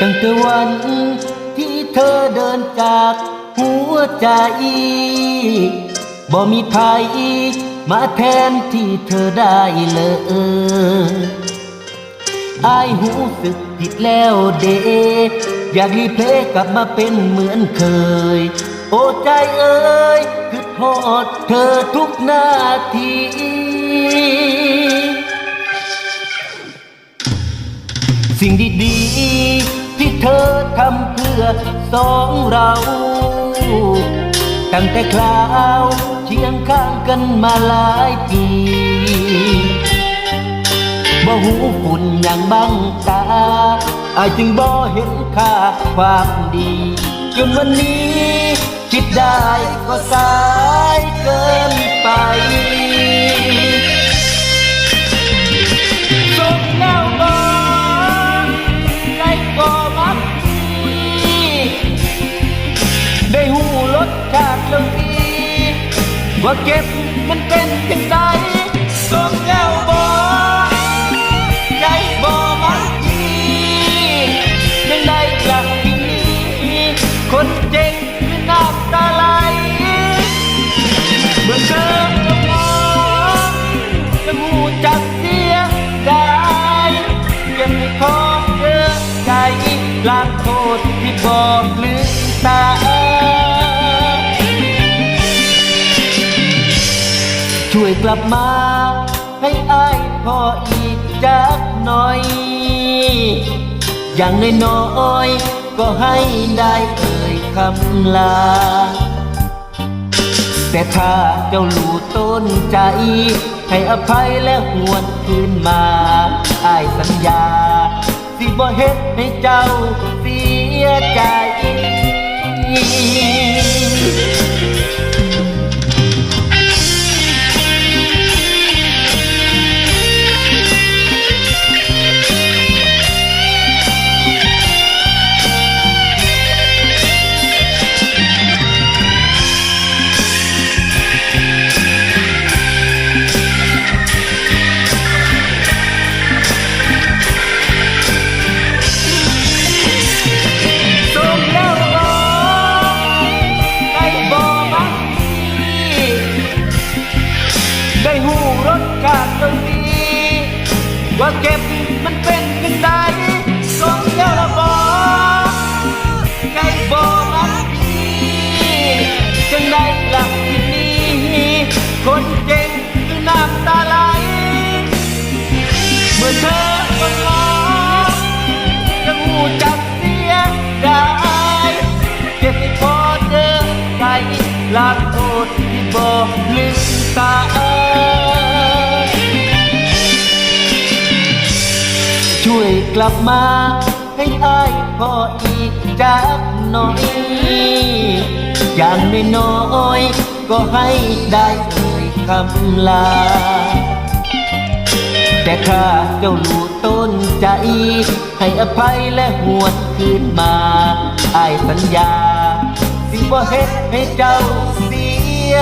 ตั้งแต่วันที่เธอเดินจากหัวใจบ่มีภัยมาแทนที่เธอได้เลยอายหูสึกผิดแล้วเด อยากรีเพลย์กลับมาเป็นเหมือนเคย โอ้ใจเอ้ยคือทอดเธอทุกนาทีสิ่งดีดี เธอทำเพื่อสองเราตั้งแต่คราวเคียงข้างกันมาหลายปีบ่หูฝุ่นอย่างบังตา อายจึงบ่เห็นค่าความดีจนวันนี้ คิดได้ก็สายเกิน ว่าเก็บมันเป็นยังไงสมแล้วบ่ใจบ่มักดียังได้จากที่นี้คนเจ๋ง ช่วยกลับมา ให้อายพออีกจักหน่อย อย่างน้อยๆก็ให้ได้เอ่ยคำลา แต่ถ้าเจ้ารู้ต้นใจ ให้อภัยและหวนคืนมาอายสัญญา สิบ่เฮ็ดให้เจ้าเสียใจ ว่าเก็บมันเป็นกันได้สมแล้วบ่ได้บ่มักดีจังได้กลับที่นี่คนเก่งคือน้ำตาไหลเมื่อเธอมาขอจะหูจักเสียได้เจ็บพอเดินใจลาโทษที่บอกลืมตา กลับมา ให้อายพออีกจักหน่อย อย่างน้อยๆก็ให้ได้เอ่ยคำลา แต่ข้าเจ้ารู้ต้นใจ ให้อภัยและหวนคืนมาอายสัญญา สิบ่เฮ็ดให้เจ้าเสีย